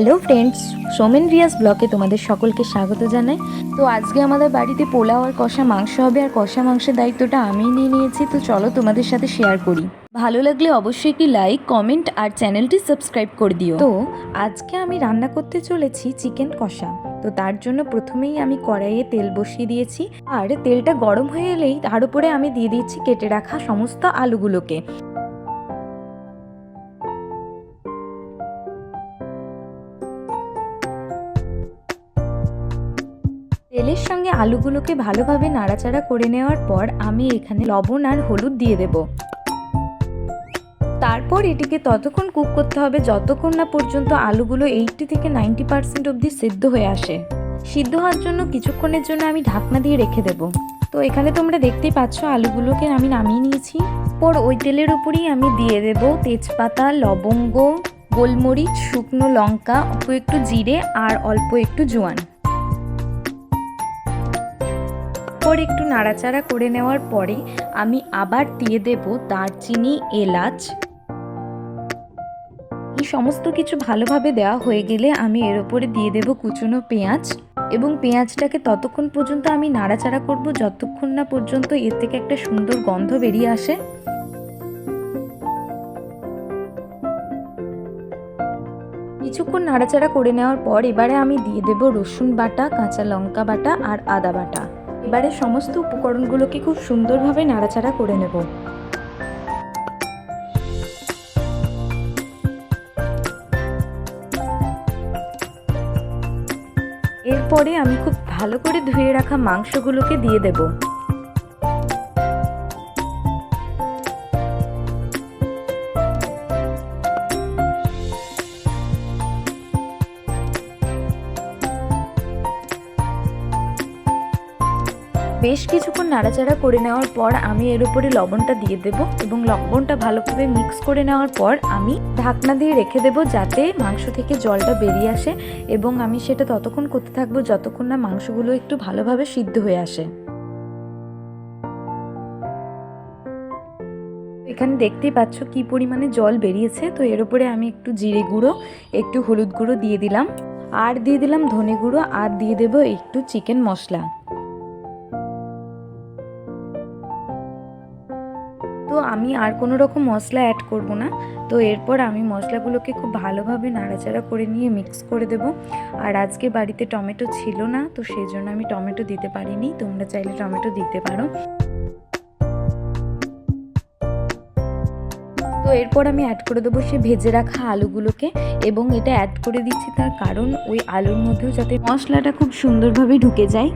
Hello friends Somen Riya's ব্লকে তোমাদের সকলকে স্বাগত জানাই। তো আজকে আমাদের বাড়িতে পোলাও আর কষা মাংস হবে, আর কষা মাংসের দায়িত্বটা আমিই নিয়ে নিয়েছি। তো চলো তোমাদের সাথে শেয়ার করি। ভালো লাগলে অবশ্যই একটি লাইক কমেন্ট আর চ্যানেলটি সাবস্ক্রাইব করে দিও। তো আজকে আমি রান্না করতে চলেছি চিকেন কষা। তো তার জন্য প্রথমেই আমি কড়াইয়ে তেল বসিয়ে দিয়েছি। আর তেলটা গরম হয়ে এলেই তার উপরে আমি দিয়ে দিচ্ছি কেটে রাখা সমস্ত আলুগুলোকে। তেলের সঙ্গে আলুগুলোকে ভালোভাবে নাড়াচাড়া করে নেওয়ার পর আমি এখানে লবণ আর হলুদ দিয়ে দেব। তারপর এটিকে ততক্ষণ কুক করতে হবে যতক্ষণ না পর্যন্ত আলুগুলো এইটটি থেকে নাইনটি পার্সেন্ট অবধি সিদ্ধ হয়ে আসে। সিদ্ধ হওয়ার জন্য কিছুক্ষণের জন্য আমি ঢাকনা দিয়ে রেখে দেব। তো এখানে তোমরা দেখতেই পাচ্ছ আলুগুলোকে আমি নামিয়ে নিয়েছি। পর ওই তেলের উপরেই আমি দিয়ে দেব তেজপাতা, লবঙ্গ, গোলমরিচ, শুকনো লঙ্কা, অল্প একটু জিরে আর অল্প একটু জোয়ান। পর একটু নাড়াচাড়া করে নেওয়ার পরে আমি আবার দিয়ে দেব দারচিনি, এলাচ। এই সমস্ত কিছু ভালোভাবে দেওয়া হয়ে গেলে আমি এর ওপরে দিয়ে দেব কুচনো পেঁয়াজ এবং পেঁয়াজটাকে ততক্ষণ পর্যন্ত আমি নাড়াচাড়া করব যতক্ষণ না পর্যন্ত এর থেকে একটা সুন্দর গন্ধ বেরিয়ে আসে। কিছুক্ষণ নাড়াচাড়া করে নেওয়ার পর এবারে আমি দিয়ে দেব রসুন বাটা, কাঁচা লঙ্কা বাটা আর আদা বাটা। এবারে সমস্ত উপকরণগুলোকে খুব সুন্দরভাবে নাড়াচাড়া করে নেব। এরপরে আমি খুব ভালো করে ধুয়ে রাখা মাংসগুলোকে দিয়ে দেব। বেশ কিছুক্ষণ নাড়াচাড়া করে নেওয়ার পর আমি এর উপরে লবণটা দিয়ে দেব এবং লবণটা ভালোভাবে মিক্স করে নেওয়ার পর আমি ঢাকনা দিয়ে রেখে দেব যাতে মাংস থেকে জলটা বেরিয়ে আসে এবং আমি সেটা ততক্ষণ করতে থাকব যতক্ষণ না মাংসগুলো একটু ভালোভাবে সিদ্ধ হয়ে আসে। এখানে দেখতেই পাচ্ছ কি পরিমাণে জল বেরিয়েছে, তো এর উপরে আমি একটু জিরে গুঁড়ো, একটু হলুদ গুঁড়ো দিয়ে দিলাম। আর দিয়ে দিলাম ধনে গুঁড়ো, আর দিয়ে দেবো একটু চিকেন মশলা। আমি আর কোনো রকম মশলা অ্যাড করব না। তো এরপর আমি মশলাগুলোকে খুব ভালোভাবে নাড়াচাড়া করে নিয়ে মিক্স করে দেব। আর আজকে বাড়িতে টমেটো ছিল না, তো সেই জন্য আমি টমেটো দিতে পারিনি। তোমরা চাইলে টমেটো দিতে পারো। তো এরপর আমি অ্যাড করে দেবো সে ভেজে রাখা আলুগুলোকে এবং এটা অ্যাড করে দিচ্ছি তার কারণ ওই আলুর মধ্যেও যাতে মশলাটা খুব সুন্দরভাবে ঢুকে যায়।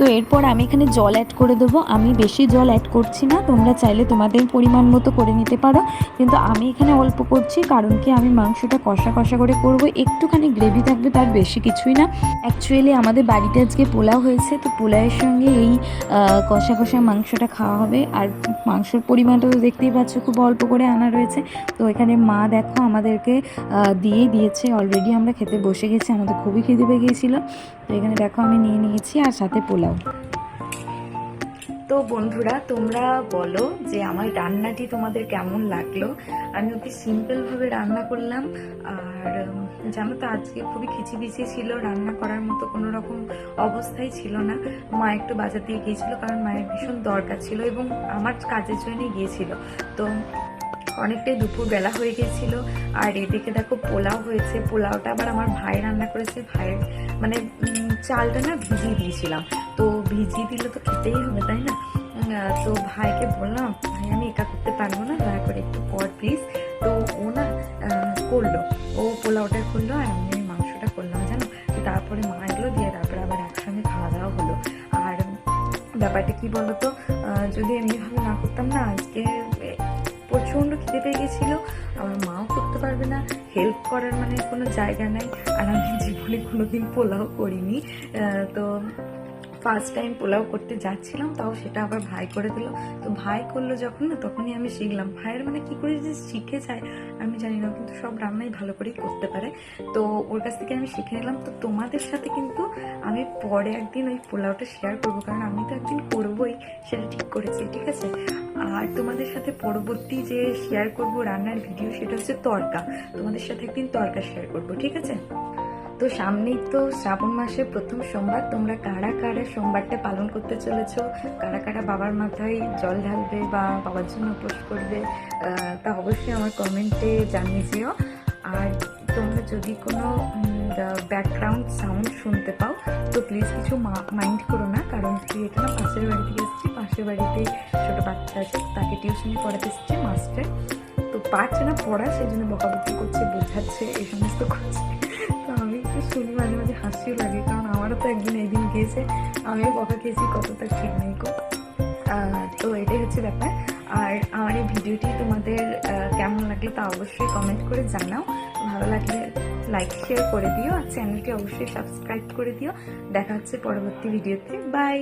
তো এরপর আমি এখানে জল অ্যাড করে দেবো। আমি বেশি জল অ্যাড করছি না, তোমরা চাইলে তোমাদের পরিমাণ মতো করে নিতে পারো। কিন্তু আমি এখানে অল্প করছি, কারণ কি আমি মাংসটা কষা কষা করে করব। একটুখানি গ্রেভি থাকবে তার বেশি কিছুই না। অ্যাকচুয়ালি আমাদের বাড়িতে আজকে পোলাও হয়েছে, তো পোলাওয়ের সঙ্গে এই কষা কষা মাংসটা খাওয়া হবে। আর মাংসর পরিমাণটা তো দেখতেই পাচ্ছ, খুব অল্প করে আনা রয়েছে। তো এখানে মা দেখো আমাদেরকে দিয়েই দিয়েছে। অলরেডি আমরা খেতে বসে গেছি, আমাদের খুবই খিদে পেয়ে গিয়েছিল। তো এখানে দেখো আমি নিয়ে নিয়েছি আর সাথে পোলাও। তো বন্ধুরা, তোমরা বলো যে আমার রান্নাটি তোমাদের কেমন লাগল? আমি অতি সিম্পলভাবে রান্না করলাম। আর জানো তো, আজকে খুবই খিচিবিচি ছিল, রান্না করার মতো কোনো রকম অবস্থাই ছিল না। মা একটু বাজার দিয়ে গিয়েছিল, কারণ মায়ের ভীষণ দরকার ছিল এবং আমার কাজের জন্যই গিয়েছিল। তো অনেকটাই দুপুর বেলা হয়ে গেছিল, আর এদিকে দেখো পোলাও হয়েছে। পোলাওটা আবার আমার ভাই রান্না করেছে। ভাইয়ের মানে চালটা না ভিজিয়ে দিয়েছিলাম। তো ভিজিয়ে দিলে তো খেতেই হবে, তাই না? তো ভাইকে বললাম, ভাই, আমি একা করতে পারব না, দয়া করে একটু কর প্লিজ তো ও না করল। ও পোলাওটা করল, আর আমি মাংসটা করলাম, জানো? তারপরে মা এগুলো দিয়ে তারপরে আবার একসঙ্গে খাওয়া দাওয়া হলো। আর ব্যাপারটা কি বলতো? যদি আমি এভাবে না করতাম না, আজকে প্রচণ্ড খিদে পেয়ে গেছিল আমার মাও করতে পারবে না হেল্প করার মানে কোনো জায়গা নাই। আর আমি জীবনে কোনো দিন পোলাও করিনি। তো ফার্স্ট টাইম পোলাও করতে যাচ্ছিলাম, তাও সেটা আবার ভাই করে দিল। তো ভাই করল যখন না, তখনই আমি শিখলাম। ভাইয়ের মানে কী করে যে শিখে যায়, আমি জানি না, কিন্তু সব রান্নাই ভালো করেই করতে পারে। তো ওর কাছ থেকে আমি শিখে নিলাম। তো তোমাদের সাথে কিন্তু আমি পরে একদিন ওই পোলাওটা শেয়ার করব, কারণ আমি তো একদিন করবোই, সেটা ঠিক করেছি, ঠিক আছে? আর তোমাদের সাথে পরবর্তী যে শেয়ার করব রান্নার ভিডিও সেটা হচ্ছে তরকা। তোমাদের সাথে একদিন তরকা শেয়ার করব, ঠিক আছে? তো সামনেই তো শ্রাবণ মাসের প্রথম সোমবার। তোমরা কারা কারা সোমবারটা পালন করতে চলেছো? কারা কারা বাবার মাথায় জল ঢালবে বা বাবার জন্য উপোস করবে তা অবশ্যই আমার কমেন্টে জানিয়ে যেও। আর তোমরা যদি কোনো ব্যাকগ্রাউন্ড সাউন্ড শুনতে পাও, তো প্লিজ কিছু মাইন্ড করো না, কারণ কি এখানে পাশের বাড়ি থেকে এসেছি, পাশের বাড়িতে ছোটো বাচ্চা আছে, তাকে টিউশনি পড়াতে এসেছে মাস্টার। তো পারছে না পড়া সেই জন্য বকাবকি করছে, বোঝাচ্ছে, এই সমস্ত করছে। তো আমি একটু শুনি মাঝে মাঝে হাসিও লাগে, কারণ আমারও তো একদিন এই দিন গিয়েছে, আমিও বকা খেয়েছি কতটা ঠিক নেই কো। তো এটাই হচ্ছে ব্যাপার। আর আমার এই ভিডিওটি তোমাদের কেমন লাগল তা অবশ্যই কমেন্ট করে জানাও। ভালো লাগলে লাইক শেয়ার করে দিও, আর চ্যানেলটি অবশ্যই সাবস্ক্রাইব করে দিও। দেখা হচ্ছে পরবর্তী ভিডিওতে বাই